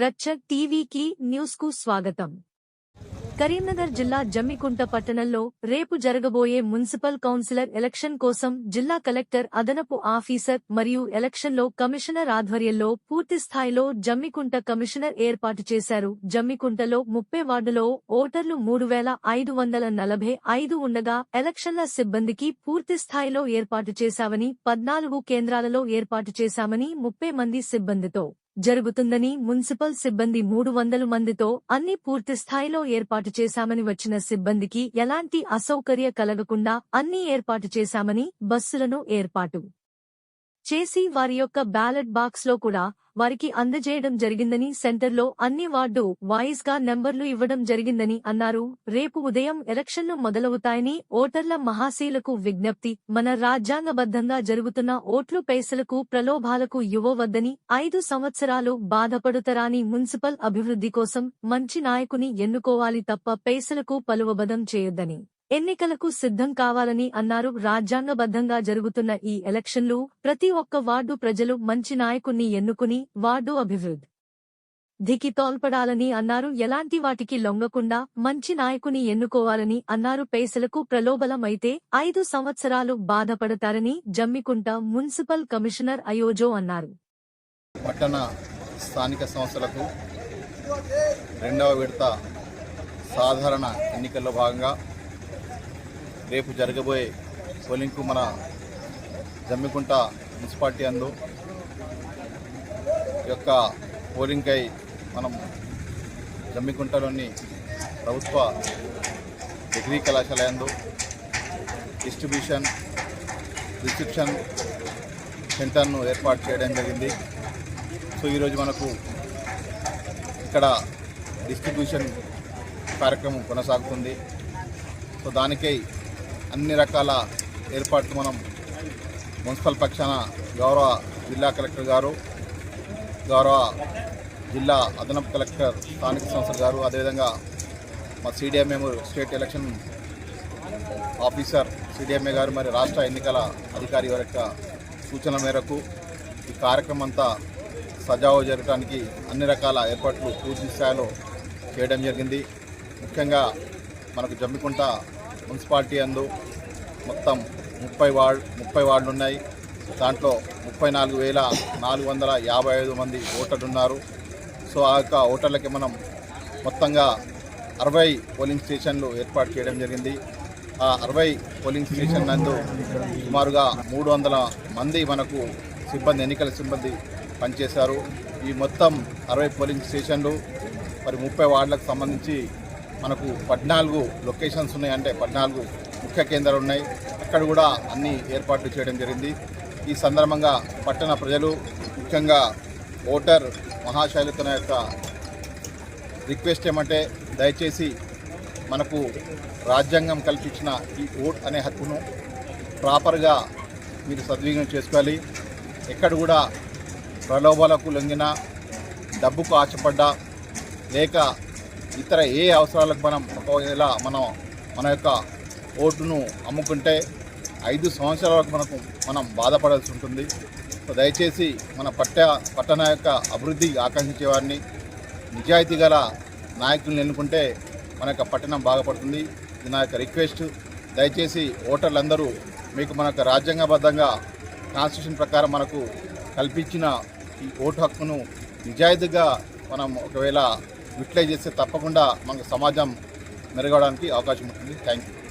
రచ్చ టీవీకి న్యూస్కు స్వాగతం. కరీంనగర్ జిల్లా జమ్మికుంట పట్టణంలో రేపు జరగబోయే మున్సిపల్ కౌన్సిలర్ ఎలక్షన్ కోసం జిల్లా కలెక్టర్ అదనపు ఆఫీసర్ మరియు ఎలక్షన్లో కమిషనర్ ఆధ్వర్యంలో పూర్తి స్థాయిలో జమ్మికుంట కమిషనర్ ఏర్పాటు చేశారు. జమ్మికుంటలో ముప్పై వార్డులో ఓటర్లు మూడు వేల ఐదు వందల నలభై ఐదు ఉండగా ఎలక్షన్ల సిబ్బందికి పూర్తి స్థాయిలో ఏర్పాటు చేశామని పద్నాలుగు కేంద్రాలలో ఏర్పాటు చేశామని ముప్పై మంది సిబ్బందితో జరుగుతుందని మున్సిపల్ సిబ్బంది మూడు వందల మందితో అన్ని పూర్తి స్థాయిలో ఏర్పాటు చేశామని వచ్చిన సిబ్బందికి ఎలాంటి అసౌకర్య కలగకుండా అన్ని ఏర్పాటు చేశామని బస్సులను ఏర్పాటు చేసి వారి యొక్క బ్యాలెట్ బాక్స్లో కూడా వారికి అందజేయడం జరిగిందని సెంటర్లో అన్ని వార్డు వాయిస్గా నెంబర్లు ఇవ్వడం జరిగిందని అన్నారు. రేపు ఉదయం ఎలక్షన్లు మొదలవుతాయని ఓటర్ల మహాశీలకు విజ్ఞప్తి. మన రాజ్యాంగబద్ధంగా జరుగుతున్న ఓట్లు పైసలకు ప్రలోభాలకు ఇవ్వవద్దని ఐదు సంవత్సరాలు బాధపడుతరాని మున్సిపల్ అభివృద్ధి కోసం మంచి నాయకుని ఎన్నుకోవాలి తప్ప పైసలకు పలువబదం చేయొద్దని. ఎన్నికలకు సిద్ధం కావాలని అన్నారు. రాజ్యాంగబద్ధంగా జరుగుతున్న ఈ ఎలక్షన్లు ప్రతి ఒక్క వార్డు ప్రజలు మంచి నాయకుణ్ణి ఎన్నుకుని వార్డు అభివృద్ధి ధికి తోల్పడాలని అన్నారు. ఎలాంటి వాటికి లొంగకుండా మంచి నాయకుని ఎన్నుకోవాలని అన్నారు. పేసలకు ప్రలోభలమైతే ఐదు సంవత్సరాలు బాధపడతారని జమ్మికుంట మున్సిపల్ కమిషనర్ అయోజో అన్నారు. పట్టణ స్థానిక సంస్థలకు రెండవ విడత సాధారణ ఎన్నికల్లో భాగంగా రేపు జరగబోయే పోలింగ్కు మన జమ్మికుంట మున్సిపాలిటీ అందు యొక్క పోలింగ్కై మనం జమ్మికుంటలోని ప్రభుత్వ డిగ్రీ కళాశాల యందు డిస్ట్రిబ్యూషన్ రిసెప్షన్ సెంటర్ను ఏర్పాటు చేయడం జరిగింది. సో ఈరోజు మనకు ఇక్కడ డిస్ట్రిబ్యూషన్ కార్యక్రమం కొనసాగుతుంది. సో దానికై అన్ని రకాల ఏర్పాట్లు మనం మున్సిపల్ పక్షాన గౌరవ జిల్లా కలెక్టర్ గారు గౌరవ జిల్లా అదనపు కలెక్టర్ స్థానిక సంస్థల గారు అదేవిధంగా మా CDMA state election officer CDMA గారు మరి రాష్ట్ర ఎన్నికల అధికారి వారి యొక్క సూచన మేరకు ఈ కార్యక్రమం అంతా సజావు జరగడానికి అన్ని రకాల ఏర్పాట్లు పూర్తి స్థాయిలో చేయడం జరిగింది. ముఖ్యంగా మనకు జమ్మికుంట మున్సిపాలిటీ అందు మొత్తం ముప్పై వార్డ్ ముప్పై వార్డులు ఉన్నాయి దాంట్లో ముప్పై నాలుగు వేల నాలుగు వందల యాభై ఐదు మంది ఓటర్లు ఉన్నారు సో ఆ యొక్క ఓటర్లకి మనం మొత్తంగా అరవై పోలింగ్ స్టేషన్లు ఏర్పాటు చేయడం జరిగింది. ఆ అరవై పోలింగ్ స్టేషన్ నందు సుమారుగా మూడు వందల మంది మనకు సిబ్బంది ఎన్నికల సిబ్బంది పనిచేశారు. ఈ మొత్తం అరవై పోలింగ్ స్టేషన్లు మరి ముప్పై వార్డులకు సంబంధించి మనకు పద్నాలుగు లొకేషన్స్ ఉన్నాయి. అంటే పద్నాలుగు ముఖ్య కేంద్రాలు ఉన్నాయి. అక్కడ కూడా అన్ని ఏర్పాట్లు చేయడం జరిగింది. ఈ సందర్భంగా పట్టణ ప్రజలు ముఖ్యంగా ఓటర్ మహాశైలితో యొక్క రిక్వెస్ట్ ఏమంటే దయచేసి మనకు రాజ్యాంగం కల్పించిన ఈ ఓట్ అనే హక్కును ప్రాపర్గా మీరు సద్వినియోగం చేసుకోవాలి. ఎక్కడ కూడా ప్రలోభాలకు లొంగిన డబ్బుకు ఆశపడ్డా లేక ఇతర ఏ అవసరాలకు మనం ఒకవేళ మనం మన యొక్క ఓటును అమ్ముకుంటే ఐదు సంవత్సరాల వరకు మనకు మనం బాధపడాల్సి ఉంటుంది. సో దయచేసి మన పట్ట పట్టణ యొక్క అభివృద్ధి ఆకాంక్షించే వారిని నిజాయితీ గల నాయకులను ఎన్నుకుంటే మన యొక్క పట్టణం బాగుపడుతుంది. ఇది నా యొక్క రిక్వెస్ట్. దయచేసి ఓటర్లందరూ మీకు మన యొక్క రాజ్యాంగబద్ధంగా కాన్స్టిట్యూషన్ ప్రకారం మనకు కల్పించిన ఈ ఓటు హక్కును నిజాయితీగా మనం ఒకవేళ యూటిలైజ్ చేస్తే తప్పకుండా మనకు సమాజం మెరగడానికి అవకాశం ఉంటుంది. Thank you